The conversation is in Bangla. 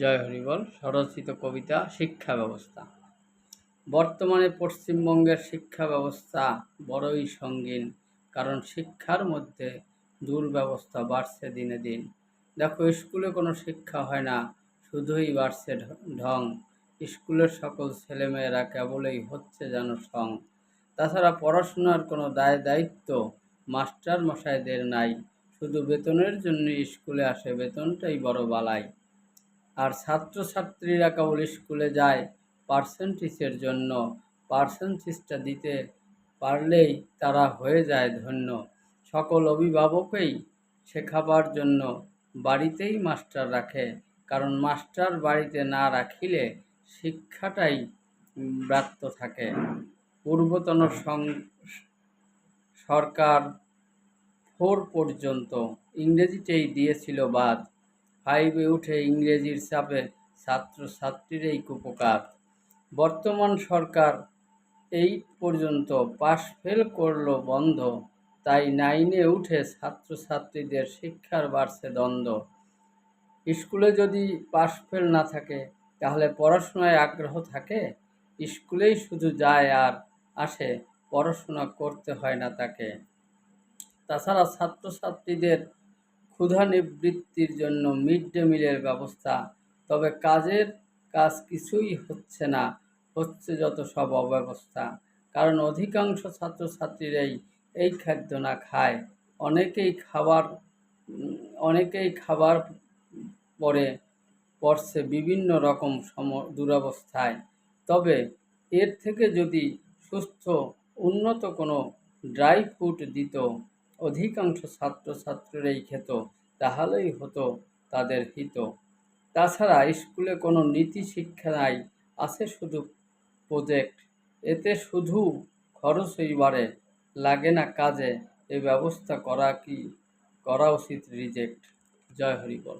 জয় হরিবল স্বরচিত কবিতা শিক্ষা ব্যবস্থা। বর্তমানে পশ্চিমবঙ্গের শিক্ষা ব্যবস্থা বড়ই সঙ্গীন, কারণ শিক্ষার মধ্যে দুর্ব্যবস্থা বাড়ছে দিনে দিন। দেখো, স্কুলে কোনো শিক্ষা হয় না, শুধুই বাড়ছে ঢং স্কুলের সকল ছেলেমেয়েরা কেবলই হচ্ছে যেন সং। তাছাড়া পড়াশোনার কোনো দায় দায়িত্ব মাস্টার মশাইদের নাই, শুধু বেতনের জন্য স্কুলে আসে, বেতনটাই বড় বালাই। আর ছাত্রছাত্রীরা কেবল স্কুলে যায় পার্সেন্টেজের জন্য। পার্সেন্টেজটা দিতে পারলেই তারা হয়ে যায় ধন্য। সকল অভিভাবকই শেখাবার জন্য বাড়িতেই মাস্টার রাখে। কারণ মাস্টার বাড়িতে না রাখিলে শিক্ষাটাই ব্রাত্য থাকে। পূর্বতন সরকার ফোর পর্যন্ত ইংরেজিতেই দিয়েছিল বাদ। ফাইভে উঠে ইংরেজির চাপে ছাত্রছাত্রীরাই কুপকার। বর্তমান সরকার এইট পর্যন্ত পাশ ফেল করল বন্ধ, তাই নাইনে উঠে ছাত্রছাত্রীদের শিক্ষার বাড়ছে দ্বন্দ্ব। স্কুলে যদি পাশ ফেল না থাকে, তাহলে পড়াশোনায় আগ্রহ থাকে? স্কুলেই শুধু যায় আর আসে, পড়াশোনা করতে হয় না তাকে। তাছাড়া ছাত্রছাত্রীদের ক্ষুধা নিবৃত্তির জন্য মিড ডে মিলের ব্যবস্থা। তবে কাজের কাজ কিছুই হচ্ছে না, হচ্ছে যত সব অব্যবস্থা। কারণ অধিকাংশ ছাত্রছাত্রীরাই এই খাদ্য না খায়। অনেকেই খাবার অনেকেই খাবার পরে পড়ছে বিভিন্ন রকম সম, দুরবস্থায়। তবে এর থেকে যদি সুস্থ, উন্নত কোনো ড্রাই ফ্রুট দিত অধিকাংশ ছাত্রছাত্রীরাই খেত তাহলেই হতো তাদের হিত। তাছাড়া স্কুলে কোনো নীতি শিক্ষা নাই, আছে শুধু প্রজেক্ট এতে শুধু খরচই বাড়ে লাগে না কাজে, এ ব্যবস্থা করা কি, করা উচিত রিজেক্ট জয় হরি বল।